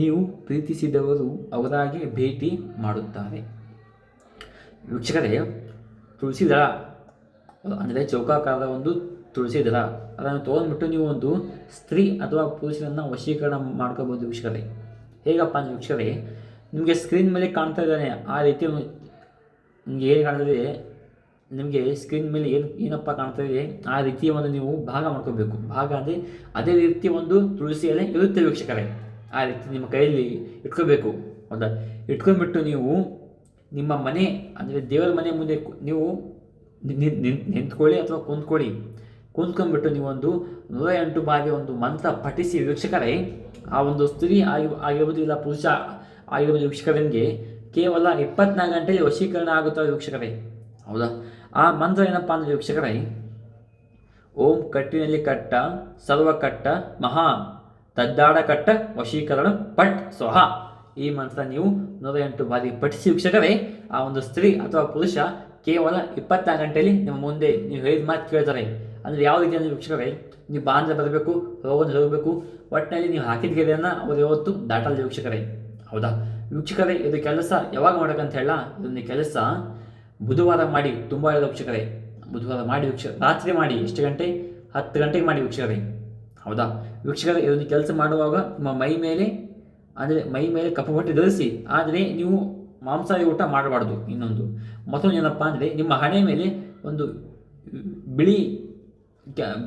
ನೀವು ಪ್ರೀತಿಸಿದವರು ಅವರಾಗೆ ಭೇಟಿ ಮಾಡುತ್ತಾರೆ. ವೀಕ್ಷಕರೇ ತುಳಸಿ ದಳ ಅಂದರೆ ಚೌಕಾಕಾರದ ಒಂದು ತುಳಸಿ ದಳ ಅದನ್ನು ತೊಗೊಂಡ್ಬಿಟ್ಟು ನೀವು ಒಂದು ಸ್ತ್ರೀ ಅಥವಾ ಪುರುಷರನ್ನು ವಶೀಕರಣ ಮಾಡ್ಕೋಬೋದು ವೀಕ್ಷಕರೇ. ಹೇಗಪ್ಪ ಅಂದರೆ ವೀಕ್ಷಕರೇ, ನಿಮಗೆ ಸ್ಕ್ರೀನ್ ಮೇಲೆ ಕಾಣ್ತಾ ಇದ್ದಾನೆ, ಆ ರೀತಿ ನಿಮಗೆ ಏನು ಕಾಣ್ತದೆ ನಿಮಗೆ ಸ್ಕ್ರೀನ್ ಮೇಲೆ ಏನು, ಏನಪ್ಪ ಕಾಣ್ತಾ ಇದೆ, ಆ ರೀತಿಯ ಒಂದು ನೀವು ಭಾಗ ಮಾಡ್ಕೋಬೇಕು. ಭಾಗ ಅಂದರೆ ಅದೇ ರೀತಿ ಒಂದು ತುಳಸಿಯಲ್ಲೇ ಇರುತ್ತೆ ವೀಕ್ಷಕರೇ. ಆ ರೀತಿ ನಿಮ್ಮ ಕೈಯಲ್ಲಿ ಇಟ್ಕೋಬೇಕು. ಹೌದಾ ಇಟ್ಕೊಂಡ್ಬಿಟ್ಟು ನೀವು ನಿಮ್ಮ ಮನೆ, ಅಂದರೆ ದೇವರ ಮನೆ ಮುಂದೆ ನೀವು ನಿಂತ್ಕೊಳ್ಳಿ ಅಥವಾ ಕುಂತ್ಕೊಳ್ಳಿ. ಕುಂತ್ಕೊಂಡ್ಬಿಟ್ಟು ನೀವೊಂದು ನೂರ ಎಂಟು ಬಾರಿ ಒಂದು ಮಂತ್ರ ಪಠಿಸಿ ವೀಕ್ಷಕರೇ, ಆ ಒಂದು ಸ್ತ್ರೀ ಆಗಿ, ಆಗಿರ್ಬೋದು ಇಲ್ಲ ಪುರುಷ ಆಗಿರ್ಬೋದು ವೀಕ್ಷಕರಿಗೆ ಕೇವಲ ಇಪ್ಪತ್ನಾಲ್ಕು ಗಂಟೆಯಲ್ಲಿ ವಶೀಕರಣ ಆಗುತ್ತಾ ವೀಕ್ಷಕರೇ? ಹೌದಾ? ಆ ಮಂತ್ರ ಏನಪ್ಪ ಅಂದರೆ ವೀಕ್ಷಕರೇ, ಓಂ ಕಟ್ಟಿನಲ್ಲಿ ಕಟ್ಟ, ಸರ್ವ ಕಟ್ಟ ಮಹಾ ತದ್ದಾಡ ಕಟ್ಟ ವಶೀಕರಣ ಪಟ್ ಸ್ವಹ. ಈ ಮಂತ್ರ ನೀವು ನೂರ ಎಂಟು ಬಾರಿ ಪಠಿಸಿ ವೀಕ್ಷಕರೇ, ಆ ಒಂದು ಸ್ತ್ರೀ ಅಥವಾ ಪುರುಷ ಕೇವಲ ಇಪ್ಪತ್ನಾಲ್ಕು ಗಂಟೆಯಲ್ಲಿ ನಿಮ್ಮ ಮುಂದೆ ನೀವು ಹೇಳಿದ ಮಾತು ಕೇಳ್ತಾರೆ. ಅಂದರೆ ಯಾವ ರೀತಿ ಅಂದರೆ ವೀಕ್ಷಕರೇ, ನೀವು ಬಾಂಧ ಬರಬೇಕು, ರೋಗವನ್ನು ಹೋಗಬೇಕು ಒಟ್ಟಿನಲ್ಲಿ ನೀವು ಹಾಕಿದ ಗೆರೆಯನ್ನು ಅವರು ಯಾವತ್ತು ದಾಟಲ್ಲ ವೀಕ್ಷಕರೇ. ಹೌದಾ? ವೀಕ್ಷಕರೇ, ಇದು ಕೆಲಸ ಯಾವಾಗ ಮಾಡಬೇಕಂತ ಹೇಳ, ಇದೊಂದು ಕೆಲಸ ಬುಧವಾರ ಮಾಡಿ ತುಂಬ ಹೇಳಿದ ವೀಕ್ಷಕರೇ. ಬುಧವಾರ ಮಾಡಿ ವೀಕ್ಷ, ರಾತ್ರಿ ಮಾಡಿ, ಎಷ್ಟು ಗಂಟೆ? ಹತ್ತು ಗಂಟೆಗೆ ಮಾಡಿ ವೀಕ್ಷಕರೇ. ಹೌದಾ? ವೀಕ್ಷಕರ, ಇದೊಂದು ಕೆಲಸ ಮಾಡುವಾಗ ನಿಮ್ಮ ಮೈ ಮೇಲೆ, ಅಂದರೆ ಮೈ ಮೇಲೆ ಕಪ್ಪು ಬಟ್ಟೆ ಧರಿಸಿ, ಆದರೆ ನೀವು ಮಾಂಸಾಹಾರಿ ಊಟ ಮಾಡಬಾರ್ದು ಇನ್ನೊಂದು. ಮತ್ತೊಂದು ಏನಪ್ಪ ಅಂದರೆ, ನಿಮ್ಮ ಹಣೆ ಮೇಲೆ ಒಂದು ಬಿಳಿ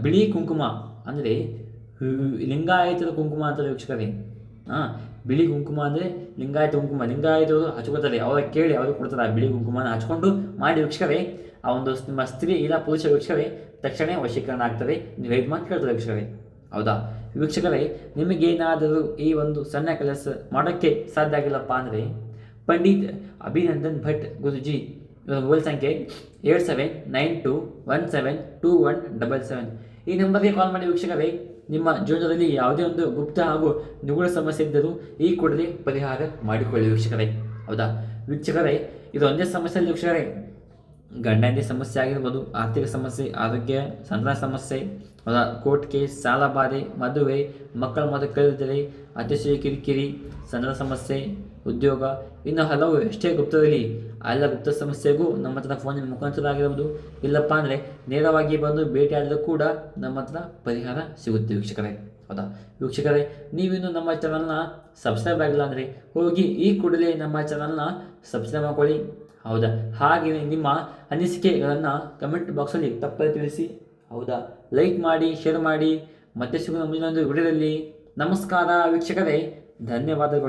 ಬಿಳಿ ಕುಂಕುಮ, ಅಂದರೆ ಲಿಂಗಾಯತದ ಕುಂಕುಮ ಅಂತಾರೆ ವೀಕ್ಷಕರೇ. ಹಾಂ, ಬಿಳಿ ಕುಂಕುಮ ಅಂದರೆ ಲಿಂಗಾಯತ ಕುಂಕುಮ, ಲಿಂಗಾಯತರು ಹಚ್ಕೋತಾರೆ ಅವರ ಕೇಳಿ ಅವರು ಕೊಡ್ತಾರೆ ಆ ಬಿಳಿ ಕುಂಕುಮನ ಹಚ್ಕೊಂಡು ಮಾಡಿ ವೀಕ್ಷಕರೇ. ಆ ಒಂದು ನಿಮ್ಮ ಸ್ತ್ರೀ ಇಲ್ಲ ಪುರುಷ ವೀಕ್ಷಕರೇ ತಕ್ಷಣ ವಶೀಕರಣ ಆಗ್ತದೆ ನೀವು ಹೇಗೆ ಮಾತು ಕೇಳ್ತಾರೆ ವೀಕ್ಷಕರೇ. ಹೌದಾ? ವೀಕ್ಷಕರೇ, ನಿಮಗೇನಾದರೂ ಈ ಒಂದು ಸಣ್ಣ ಕೆಲಸ ಮಾಡೋಕ್ಕೆ ಸಾಧ್ಯ ಆಗಿಲ್ಲಪ್ಪ ಅಂದರೆ, ಪಂಡಿತ್ ಅಭಿನಂದನ್ ಭಟ್ ಗುರುಜಿ ಇವರ ಮೊಬೈಲ್ ಸಂಖ್ಯೆ eight seven nine two one seven two one double seven. ಈ ನಂಬರ್ಗೆ ಕಾಲ್ ಮಾಡಿ ವೀಕ್ಷಕರೇ, ನಿಮ್ಮ ಜೀವನದಲ್ಲಿ ಯಾವುದೇ ಒಂದು ಗುಪ್ತ ಹಾಗೂ ನಿಗೂಢ ಸಮಸ್ಯೆ ಇದ್ದರೂ ಈ ಕೂಡಲೇ ಪರಿಹಾರ ಮಾಡಿಕೊಳ್ಳಿ ವೀಕ್ಷಕರೇ. ಹೌದಾ? ವೀಕ್ಷಕರೇ, ಇದು ಒಂದೇ ಸಮಸ್ಯೆ ವೀಕ್ಷಕರೇ. ಗಂಡಂದಿ ಸಮಸ್ಯೆ ಆಗಿರ್ಬೋದು, ಆರ್ಥಿಕ ಸಮಸ್ಯೆ, ಆರೋಗ್ಯ, ಸಂತಾನ ಸಮಸ್ಯೆ ಕೋರ್ಟ್ ಕೇಸ್ ಸಾಲ ಬಾಧೆ, ಮದುವೆ, ಮಕ್ಕಳ ಮದುವೆ ಕಲಿತರೆ ಅತಿಶಯ ಕಿರಿಕಿರಿ, ಸಂತಾನ ಸಮಸ್ಯೆ, ಉದ್ಯೋಗ, ಇನ್ನು ಹಲವು ಎಷ್ಟೇ ಗುಪ್ತದಲ್ಲಿ ಎಲ್ಲ ಗುಪ್ತ ಸಮಸ್ಯೆಗೂ ನಮ್ಮ ಹತ್ರ ಫೋನಿನ ಮುಖಾಂತರ ಆಗಿರ್ಬೋದು. ಇಲ್ಲಪ್ಪ ಅಂದರೆ ನೇರವಾಗಿ ಬಂದು ಭೇಟಿ ಆದರೂ ಕೂಡ ನಮ್ಮ ಹತ್ರ ಪರಿಹಾರ ಸಿಗುತ್ತೆ ವೀಕ್ಷಕರೇ. ಹೌದಾ? ವೀಕ್ಷಕರೇ, ನೀವಿನ್ನು ನಮ್ಮ ಚಾನಲ್ನ ಸಬ್ಸ್ಕ್ರೈಬ್ ಆಗಿಲ್ಲ ಅಂದರೆ ಹೋಗಿ ಈ ಕೂಡಲೇ ನಮ್ಮ ಚಾನಲ್ನ ಸಬ್ಸ್ಕ್ರೈಬ್ ಮಾಡ್ಕೊಳ್ಳಿ. ಹೌದಾ? ಹಾಗೆಯೇ ನಿಮ್ಮ ಅನಿಸಿಕೆಗಳನ್ನು ಕಮೆಂಟ್ ಬಾಕ್ಸಲ್ಲಿ ತಪ್ಪದೆ ತಿಳಿಸಿ. ಹೌದಾ? ಲೈಕ್ ಮಾಡಿ ಶೇರ್ ಮಾಡಿ. ಮತ್ತೆ ಸಿಗೋಣ ಮುಂದಿನ ಒಂದು ವಿಡಿಯೋದಲ್ಲಿ ನಮಸ್ಕಾರ ವೀಕ್ಷಕರೇ. ಧನ್ಯವಾದಗಳು.